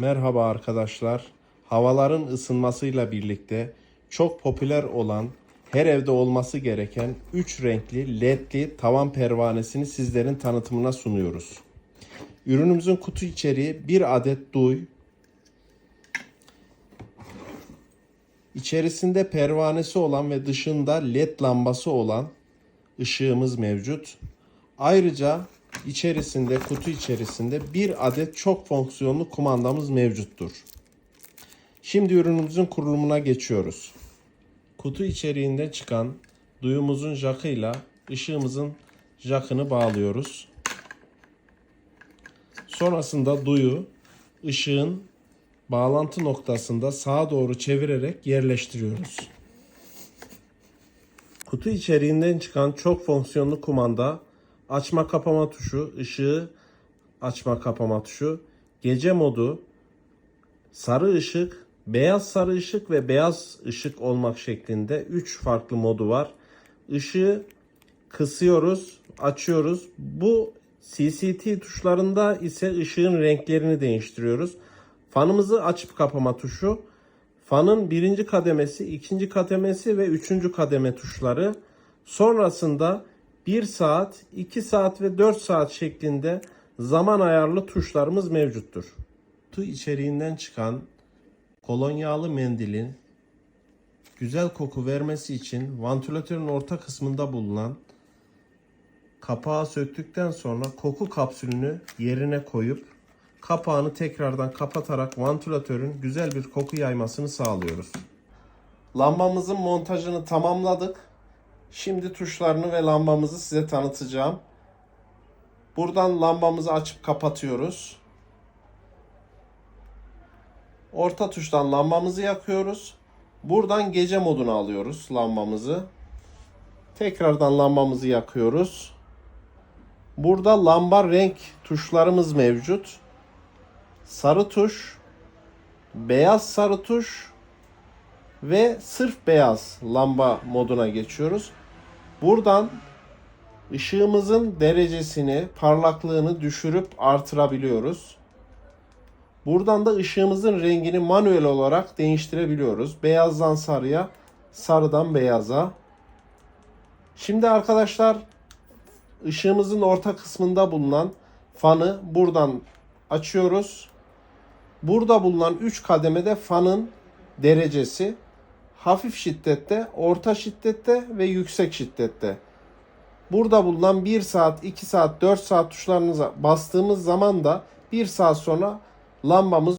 Merhaba arkadaşlar. Havaların ısınmasıyla birlikte çok popüler olan, her evde olması gereken 3 renkli ledli tavan pervanesini sizlerin tanıtımına sunuyoruz. Ürünümüzün kutu içeriği 1 adet duy, İçerisinde pervanesi olan ve dışında led lambası olan ışığımız mevcut. Ayrıca içerisinde kutu içerisinde bir adet çok fonksiyonlu kumandamız mevcuttur. Şimdi ürünümüzün kurulumuna geçiyoruz. Kutu içeriğinde çıkan duyumuzun jakıyla ışığımızın jakını bağlıyoruz. Sonrasında duyu ışığın bağlantı noktasında sağa doğru çevirerek yerleştiriyoruz. Kutu içeriğinden çıkan çok fonksiyonlu kumanda açma kapama tuşu, ışığı açma kapama tuşu, gece modu, sarı ışık, beyaz sarı ışık ve beyaz ışık olmak şeklinde 3 farklı modu var. Işığı kısıyoruz, açıyoruz. Bu CCT tuşlarında ise ışığın renklerini değiştiriyoruz. Fanımızı açıp kapama tuşu, fanın birinci kademesi, ikinci kademesi ve üçüncü kademe tuşları. Sonrasında 1 saat, 2 saat ve 4 saat şeklinde zaman ayarlı tuşlarımız mevcuttur. Kutu içeriğinden çıkan kolonyalı mendilin güzel koku vermesi için vantilatörün orta kısmında bulunan kapağı söktükten sonra koku kapsülünü yerine koyup kapağını tekrardan kapatarak vantilatörün güzel bir koku yaymasını sağlıyoruz. Lambamızın montajını tamamladık. Şimdi tuşlarını ve lambamızı size tanıtacağım. Buradan lambamızı açıp kapatıyoruz. Orta tuştan lambamızı yakıyoruz. Buradan gece moduna alıyoruz lambamızı. Tekrardan lambamızı yakıyoruz. Burada lamba renk tuşlarımız mevcut. Sarı tuş, beyaz sarı tuş ve sırf beyaz lamba moduna geçiyoruz. Buradan ışığımızın derecesini, parlaklığını düşürüp artırabiliyoruz. Buradan da ışığımızın rengini manuel olarak değiştirebiliyoruz. Beyazdan sarıya, sarıdan beyaza. Şimdi arkadaşlar ışığımızın orta kısmında bulunan fanı buradan açıyoruz. Burada bulunan 3 kademede fanın derecesi hafif şiddette, orta şiddette ve yüksek şiddette. Burada bulunan 1 saat, 2 saat, 4 saat tuşlarınıza bastığımız zaman da 1 saat sonra lambamız